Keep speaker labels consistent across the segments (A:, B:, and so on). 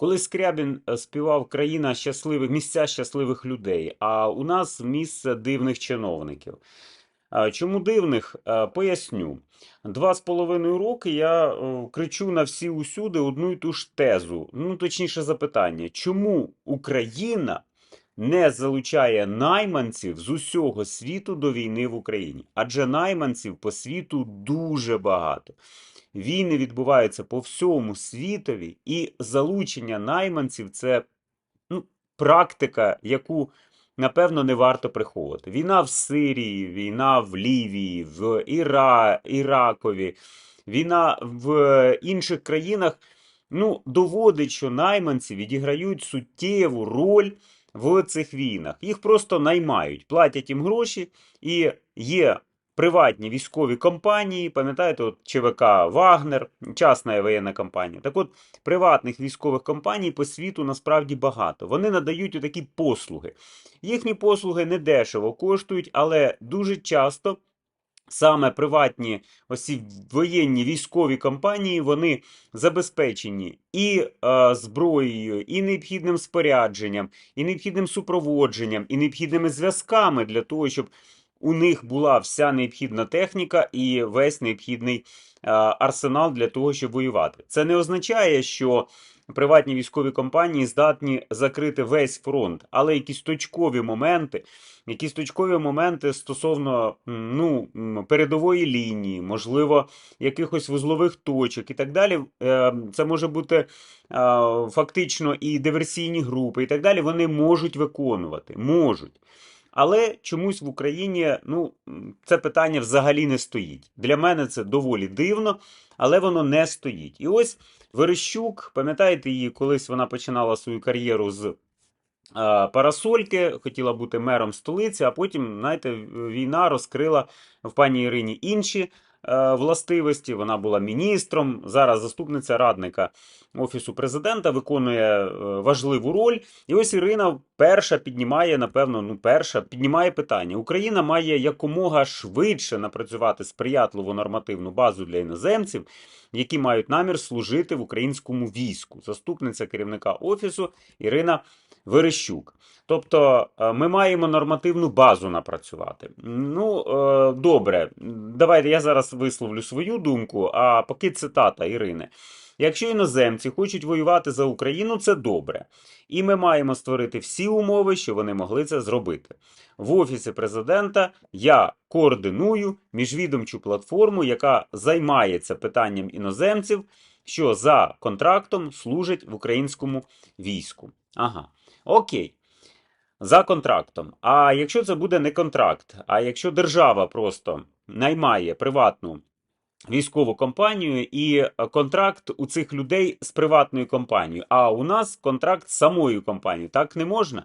A: Коли Скрябін е, співав країна щасливих, місця щасливих людей, а у нас місце дивних чиновників. Чому дивних? Поясню. Два з половиною роки я е, кричу на всі усюди одну й ту ж тезу. Ну, точніше, запитання: чому Україна не залучає найманців з усього світу до війни в Україні? Адже найманців по світу дуже багато. Війни відбуваються по всьому світові, і залучення найманців це ну, практика, яку, напевно, не варто приховувати. Війна в Сирії, війна в Лівії, в Іра... Іракові, війна в інших країнах ну, доводить, що найманці відіграють суттєву роль в цих війнах. Їх просто наймають, платять їм гроші, і є приватні військові компанії, пам'ятаєте, от ЧВК Вагнер, частна воєнна компанія. Так от, приватних військових компаній по світу насправді багато. Вони надають такі послуги. Їхні послуги не дешево коштують, але дуже часто. Саме приватні ось ці воєнні військові компанії вони забезпечені і е, зброєю, і необхідним спорядженням, і необхідним супроводженням, і необхідними зв'язками для того, щоб у них була вся необхідна техніка і весь необхідний е, арсенал для того, щоб воювати. Це не означає, що приватні військові компанії здатні закрити весь фронт, але якісь точкові моменти, якісь точкові моменти стосовно ну, передової лінії, можливо, якихось вузлових точок і так далі. Е, Це може бути е, фактично і диверсійні групи, і так далі. Вони можуть виконувати, можуть. Але чомусь в Україні ну, це питання взагалі не стоїть. Для мене це доволі дивно, але воно не стоїть. І ось Верещук, пам'ятаєте її, колись вона починала свою кар'єру з парасольки, хотіла бути мером столиці, а потім, знаєте, війна розкрила в пані Ірині інші властивості. Вона була міністром, зараз заступниця радника Офісу президента, виконує е, важливу роль. І ось Ірина перша піднімає, напевно, ну, перша піднімає питання. Україна має якомога швидше напрацювати сприятливу нормативну базу для іноземців, які мають намір служити в українському війську. Заступниця керівника офісу Ірина Верещук. Тобто е, ми маємо нормативну базу напрацювати. Ну, е, добре, давайте я зараз висловлю свою думку, а поки цитата Ірини. Якщо іноземці хочуть воювати за Україну, це добре. І ми маємо створити всі умови, щоб вони могли це зробити. В Офісі президента я координую міжвідомчу платформу, яка займається питанням іноземців, що за контрактом служать в українському війську. Ага, окей. За контрактом. А якщо це буде не контракт, а якщо держава просто наймає приватну військову компанію і е, контракт у цих людей з приватною компанією, а у нас контракт з самою компанією, так не можна.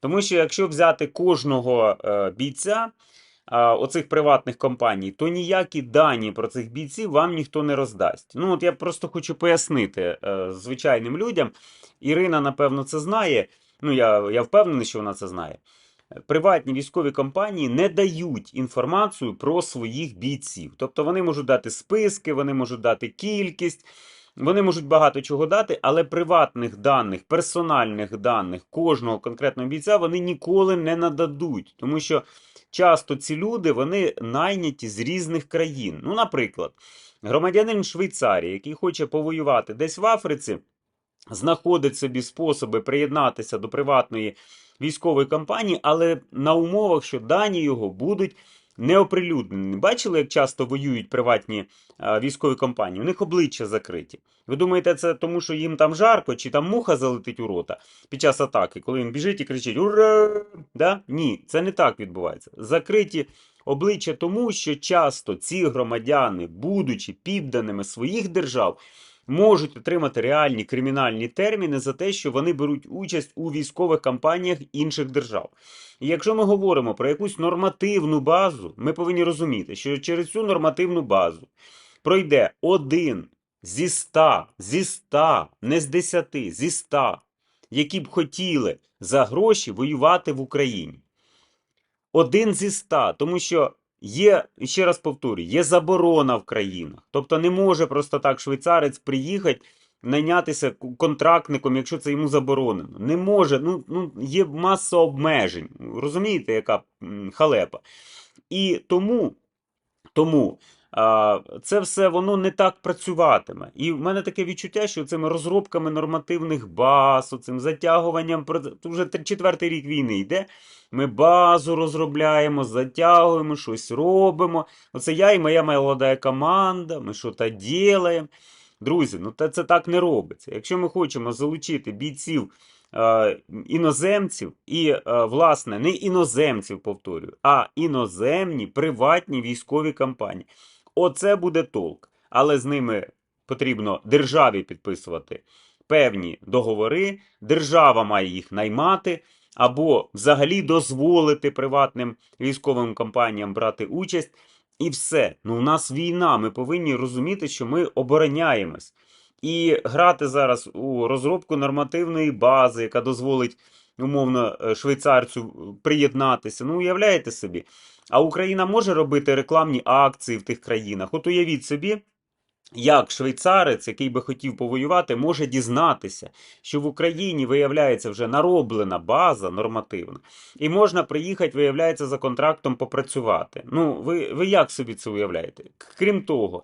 A: Тому що якщо взяти кожного е, бійця е, оцих приватних компаній, то ніякі дані про цих бійців вам ніхто не роздасть. Ну, от я просто хочу пояснити звичайним людям. Ірина, напевно, це знає. Ну, я, я впевнений, що вона це знає. Приватні військові компанії не дають інформацію про своїх бійців. Тобто вони можуть дати списки, вони можуть дати кількість, вони можуть багато чого дати, але приватних даних, персональних даних кожного конкретного бійця вони ніколи не нададуть, тому що часто ці люди вони найняті з різних країн. Ну, наприклад, громадянин Швейцарії, який хоче повоювати десь в Африці, знаходить собі способи приєднатися до приватної військової компанії, але на умовах, що дані його будуть не оприлюднені. Бачили, як часто воюють приватні а, військові компанії? У них обличчя закриті. Ви думаєте, це тому, що їм там жарко, чи там муха залетить у рота під час атаки, коли він біжить і кричить Ура! Да? Ні, це не так відбувається. Закриті обличчя тому, що часто ці громадяни, будучи підданими своїх держав, можуть отримати реальні кримінальні терміни за те, що вони беруть участь у військових кампаніях інших держав. І якщо ми говоримо про якусь нормативну базу, ми повинні розуміти, що через цю нормативну базу пройде один зі ста, зі ста, не з десяти, зі ста, які б хотіли за гроші воювати в Україні. Один зі ста, тому що Є, ще раз повторюю, є заборона в країнах. Тобто не може просто так швейцарець приїхати найнятися контрактником, якщо це йому заборонено. Не може, ну, ну є маса обмежень. Розумієте, яка халепа. І тому, тому це все воно не так працюватиме. І в мене таке відчуття, що цими розробками нормативних баз, цим затягуванням, вже четвертий рік війни йде. Ми базу розробляємо, затягуємо, щось робимо. Оце я і моя молода команда, ми що то ділаємо. Друзі, ну це так не робиться. Якщо ми хочемо залучити бійців іноземців і, власне, не іноземців, повторюю, а іноземні приватні військові компанії. Оце буде толк. Але з ними потрібно державі підписувати певні договори, держава має їх наймати. Або взагалі дозволити приватним військовим компаніям брати участь, і все. Ну, у нас війна. Ми повинні розуміти, що ми обороняємось. І грати зараз у розробку нормативної бази, яка дозволить умовно е, швейцарцю е, приєднатися. Ну, уявляєте собі. А Україна може робити рекламні акції в тих країнах. От уявіть собі, як швейцарець, який би хотів повоювати, може дізнатися, що в Україні виявляється вже нароблена база нормативна, і можна приїхати, виявляється, за контрактом попрацювати. Ну, ви, ви як собі це уявляєте? Крім того,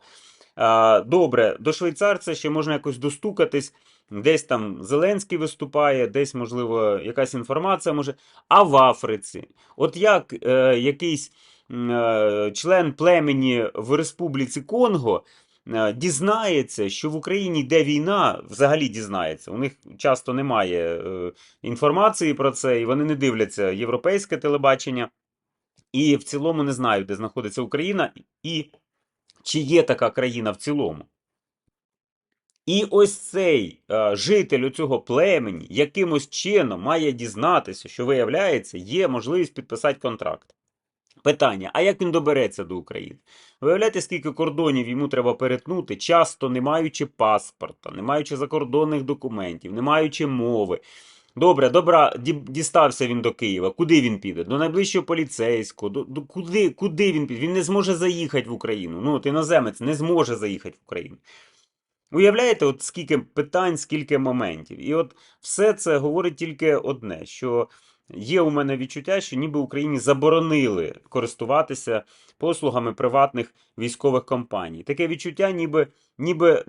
A: добре, до швейцарця ще можна якось достукатись. Десь там Зеленський виступає, десь, можливо, якась інформація може. А в Африці, от як е, якийсь е, член племені в Республіці Конго е, дізнається, що в Україні йде війна, взагалі дізнається. У них часто немає е, інформації про це, і вони не дивляться європейське телебачення, і в цілому не знають, де знаходиться Україна, і чи є така країна в цілому. І ось цей е, житель цього племені якимось чином має дізнатися, що виявляється, є можливість підписати контракт. Питання: а як він добереться до України? Виявляєте, скільки кордонів йому треба перетнути, часто не маючи паспорта, не маючи закордонних документів, не маючи мови. Добре, добра, дістався він до Києва. Куди він піде? До найближчого поліцейського. До, до, куди, куди він піде? Він не зможе заїхати в Україну. Ну, от іноземець не зможе заїхати в Україну. Уявляєте, от скільки питань, скільки моментів. І от все це говорить тільки одне: що є у мене відчуття, що ніби Україні заборонили користуватися послугами приватних військових компаній. Таке відчуття, ніби, ніби,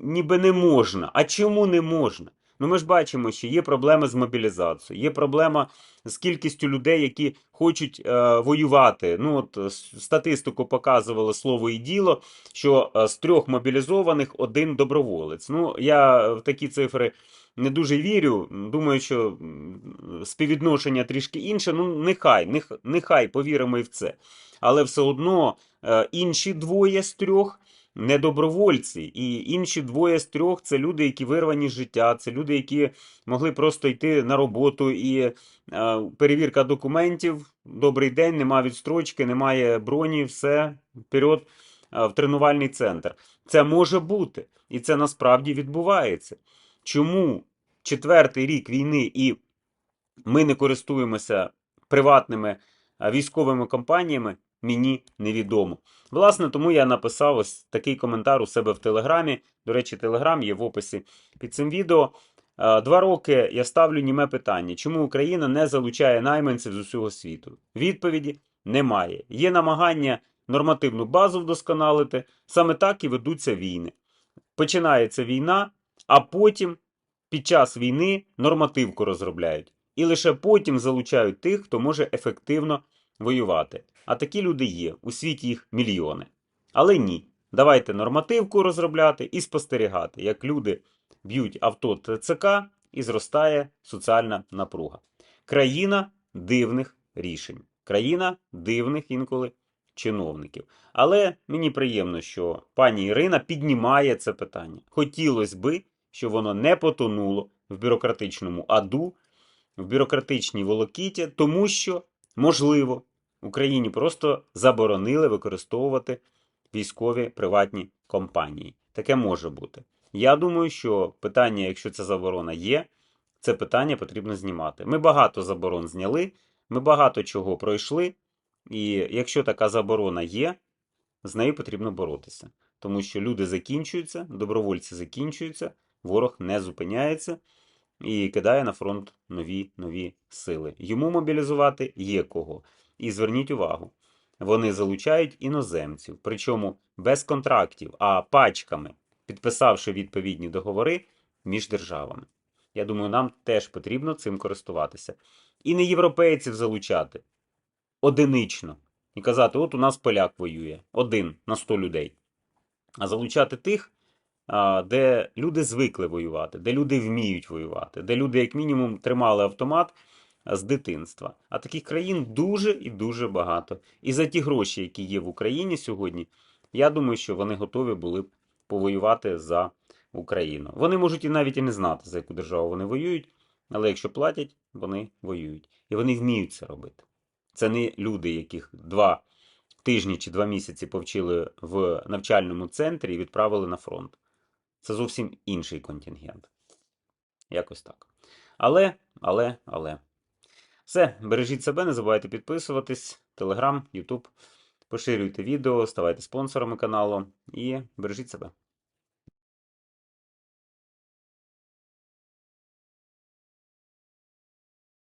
A: ніби не можна. А чому не можна? Ну, ми ж бачимо, що є проблеми з мобілізацією, є проблема з кількістю людей, які хочуть е, воювати. Ну, от е, статистику показувало слово і діло, що е, з трьох мобілізованих один доброволець. Ну, я в такі цифри не дуже вірю. Думаю, що співвідношення трішки інше. Ну, нехай, нех- нехай повіримо і в це. Але все одно е, інші двоє з трьох не добровольці, і інші двоє з трьох це люди, які вирвані з життя, це люди, які могли просто йти на роботу і е, перевірка документів. Добрий день, нема відстрочки, немає броні, все вперед е, в тренувальний центр. Це може бути, і це насправді відбувається. Чому четвертий рік війни і ми не користуємося приватними військовими компаніями, мені невідомо. Власне, тому я написав ось такий коментар у себе в Телеграмі. До речі, Телеграм є в описі під цим відео. Два роки я ставлю німе питання, чому Україна не залучає найманців з усього світу? Відповіді немає. Є намагання нормативну базу вдосконалити, саме так і ведуться війни. Починається війна, а потім під час війни нормативку розробляють. І лише потім залучають тих, хто може ефективно воювати. А такі люди є, у світі їх мільйони. Але ні. Давайте нормативку розробляти і спостерігати, як люди б'ють авто ТЦК і зростає соціальна напруга. Країна дивних рішень, країна дивних інколи чиновників. Але мені приємно, що пані Ірина піднімає це питання. Хотілося би, щоб воно не потонуло в бюрократичному аду, в бюрократичній волокіті, тому що, можливо, Україні просто заборонили використовувати військові приватні компанії. Таке може бути. Я думаю, що питання, якщо ця заборона є, це питання потрібно знімати. Ми багато заборон зняли, ми багато чого пройшли, і якщо така заборона є, з нею потрібно боротися. Тому що люди закінчуються, добровольці закінчуються, ворог не зупиняється і кидає на фронт нові нові сили. Йому мобілізувати є кого. І зверніть увагу, вони залучають іноземців, причому без контрактів, а пачками, підписавши відповідні договори між державами. Я думаю, нам теж потрібно цим користуватися. І не європейців залучати одинично. І казати, от у нас поляк воює, один на 100 людей. А залучати тих, де люди звикли воювати, де люди вміють воювати, де люди, як мінімум, тримали автомат з дитинства. А таких країн дуже і дуже багато. І за ті гроші, які є в Україні сьогодні, я думаю, що вони готові були б повоювати за Україну. Вони можуть і навіть і не знати, за яку державу вони воюють, але якщо платять, вони воюють. І вони вміють це робити. Це не люди, яких два тижні чи два місяці повчили в навчальному центрі і відправили на фронт. Це зовсім інший контингент. Якось так. Але, але, але. Все, бережіть себе, не забувайте підписуватись. Телеграм, Ютуб. Поширюйте відео, ставайте спонсорами каналу і бережіть себе.